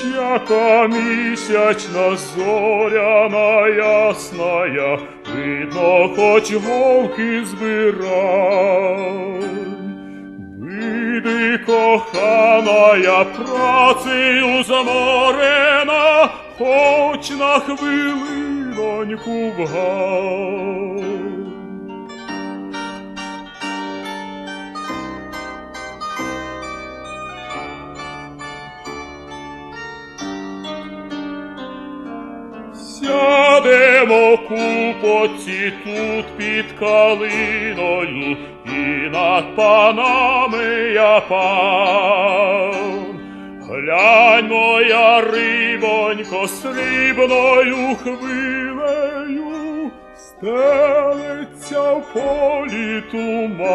яка місячна зоряна ясная, видно, хоч голки збирай. Биди, коханая, працею заморена, хоч на хвилиноньку вгай. Сядемо купоці тут під калиною, і над панами я пан. Глянь, моя рибонько, срібною хвилею, стелиться в полі туман.